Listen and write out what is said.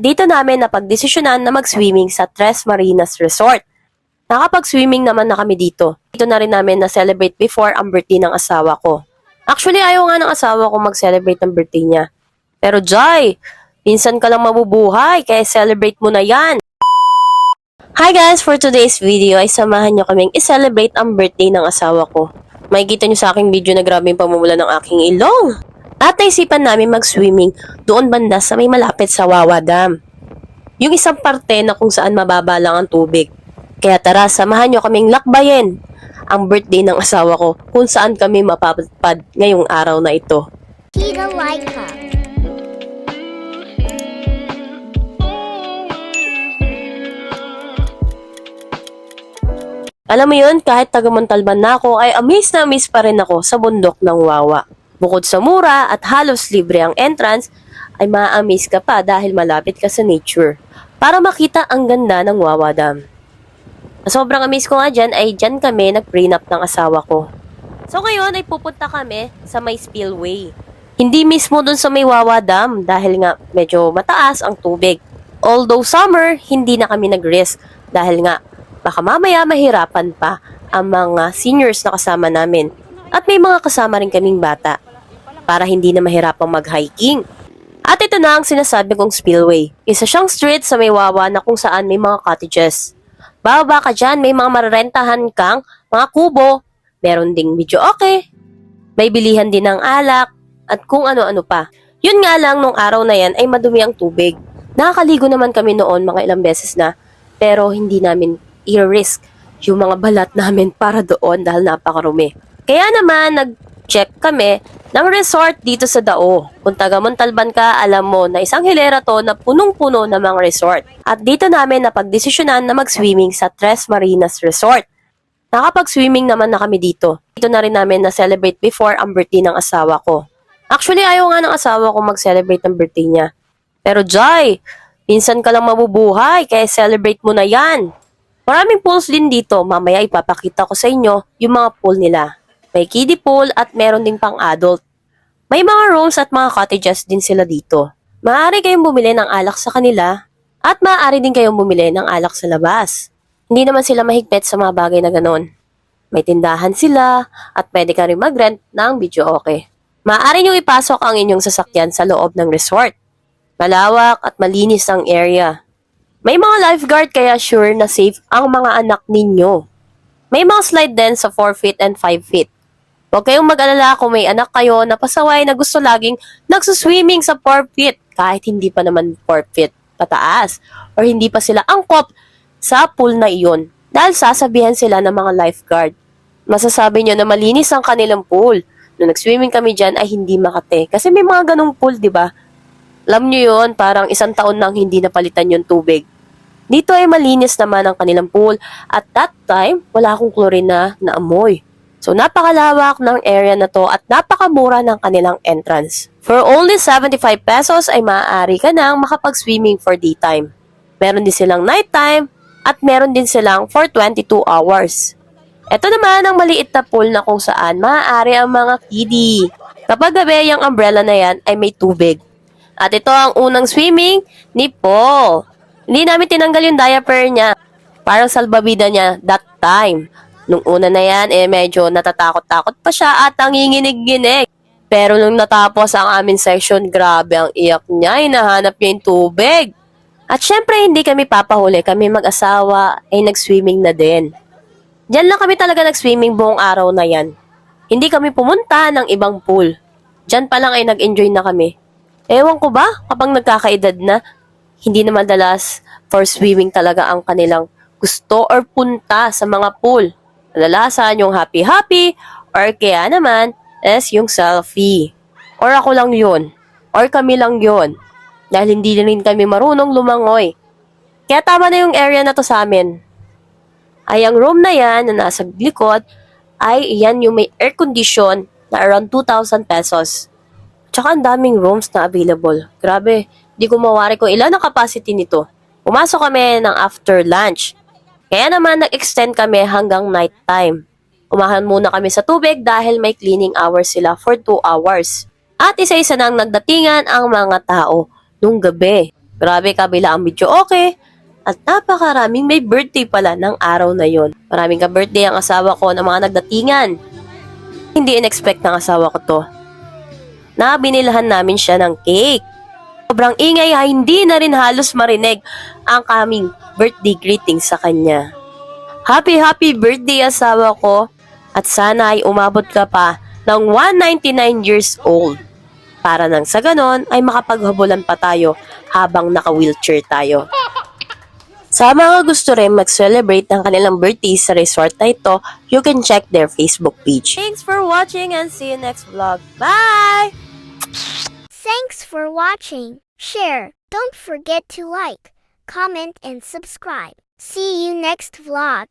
Dito namin napagdesisyonan na mag-swimming sa Tres Marinas Resort. Nakapag-swimming naman na kami dito. Dito na rin namin na-celebrate before ang birthday ng asawa ko. Actually, ayaw nga ng asawa ko mag-celebrate ng birthday niya. Pero Joy, minsan ka lang mabubuhay, kaya celebrate mo na yan. Hi guys! For today's video ay samahan nyo kaming i-celebrate ang birthday ng asawa ko. Makikita nyo sa aking video na grabe yung pamumula ng aking ilong. At naisipan namin mag-swimming doon banda sa may malapit sa Wawa Dam. Yung isang parte na kung saan mababa lang ang tubig. Kaya tara, samahan nyo kaming lakbayin ang birthday ng asawa ko kung saan kami mapapadpad ngayong araw na ito. Tita Laika. Alam mo yun, kahit taga Montalban na ako, ay amaze na amaze pa rin ako sa bundok ng Wawa. Bukod sa mura at halos libre ang entrance, ay ma-amaze ka pa dahil malapit ka sa nature para makita ang ganda ng Wawa Dam. Sobrang amaze ko nga dyan ay dyan kami nag-prenup ng asawa ko. So ngayon ay pupunta kami sa may spillway. Hindi mismo dun sa may Wawa Dam dahil nga medyo mataas ang tubig. Although summer, hindi na kami nag-risk dahil nga baka mamaya mahirapan pa ang mga seniors na kasama namin. At may mga kasama rin kaming bata para hindi na mahirapang mag-hiking. At ito na ang sinasabi kong spillway. Isa siyang street sa may wawa na kung saan may mga cottages. Bababa ka dyan, may mga mararentahan kang mga kubo. Meron ding video okay. May bilihan din ng alak at kung ano-ano pa. Yun nga lang nung araw na yan ay madumi ang tubig. Nakakaligo naman kami noon mga ilang beses na pero hindi namin i-risk yung mga balat namin para doon dahil napakarumi. Kaya naman nag-check kami ng resort dito sa Dao. Kung taga Montalban ka, alam mo na isang hilera to na punong-puno ng mga resort. At dito namin napagdesisyonan na mag-swimming sa Tres Marinas Resort. Nakapag-swimming naman na kami dito. Dito na rin namin na-celebrate before ang birthday ng asawa ko. Actually, ayaw nga ng asawa ko mag-celebrate ng birthday niya. Pero Joy, minsan ka lang mabubuhay, kaya celebrate mo na yan. Maraming pools din dito. Mamaya ipapakita ko sa inyo yung mga pool nila. May kiddie pool at meron ding pang adult. May mga rooms at mga cottages din sila dito. Maaari kayong bumili ng alak sa kanila at maaari din kayong bumili ng alak sa labas. Hindi naman sila mahigpit sa mga bagay na ganon. May tindahan sila at pwede ka rin mag-rent ng video okay. Maaari nyo ipasok ang inyong sasakyan sa loob ng resort. Malawak at malinis ang area. May mga lifeguard kaya sure na safe ang mga anak ninyo. May mga slide din sa 4 feet and 5 feet. Huwag kayong mag-alala kung may anak kayo na pasaway na gusto laging nagsuswimming sa 4 feet kahit hindi pa naman 4 feet pataas or hindi pa sila angkop sa pool na iyon dahil sasabihan sila ng mga lifeguard. Masasabi nyo na malinis ang kanilang pool. Nung nag-swimming kami dyan ay hindi makate. Kasi may mga ganong pool, di ba? Alam nyo yon parang isang taon nang hindi napalitan yung tubig. Dito ay malinis naman ang kanilang pool at that time, wala akong chlorine na naamoy. So napakalawak ng area na to at napakamura ng kanilang entrance. For only 75 pesos ay maaari ka nang makapag-swimming for daytime. Meron din silang nighttime at meron din silang for 22 hours. Ito naman ang maliit na pool na kung saan maaari ang mga kiddie. Kapag gabi yung umbrella na yan ay may tubig. At ito ang unang swimming ni Paul. Hindi namin tinanggal yung diaper niya. Parang salbabida niya that time. Nung una na yan, eh medyo natatakot-takot pa siya at nanginginig-ginig. Pero nung natapos ang amin section, grabe ang iyak niya. Hinahanap niya yung tubig. At syempre, hindi kami papahuli. Kami mag-asawa ay nag-swimming na din. Diyan lang kami talaga nag-swimming buong araw na yan. Hindi kami pumunta ng ibang pool. Diyan pa lang ay nag-enjoy na kami. Ewan ko ba, kapag nagkakaedad na, hindi na madalas for swimming talaga ang kanilang gusto or punta sa mga pool. Kadalasan yung happy-happy or kaya naman is yung selfie. Or ako lang yun. Or kami lang yun. Dahil hindi rin kami marunong lumangoy. Kaya tama na yung area na to sa amin. Ay ang room na yan na nasa likod ay yan yung may air condition na around 2,000 pesos. Tsaka ang daming rooms na available. Grabe, di ko mawari kung ilan ang capacity nito. Pumasok kami ng after lunch. Kaya naman nag-extend kami hanggang night time. Umahan muna kami sa tubig dahil may cleaning hours sila for 2 hours. At isa-isa nang nagdatingan ang mga tao nung gabi. Grabe kabila ang video okay. At napakaraming may birthday pala ng araw na yon. Maraming ka-birthday ang asawa ko ng mga nagdatingan. Hindi in-expect ng asawa ko to. Nabinilahan namin siya ng cake. Sobrang ingay ay hindi na rin halos marinig ang kaming birthday greeting sa kanya. Happy happy birthday asawa ko at sana ay umabot ka pa ng 199 years old para nang sa ganon ay makapaghabulan pa tayo habang naka-wheelchair tayo. Sa mga gusto rin mag-celebrate ng kanilang birthday sa resort na ito, you can check their Facebook page. Thanks for watching and see you next vlog. Bye! Thanks for watching. Share. Don't forget to like, comment, and subscribe. See you next vlog.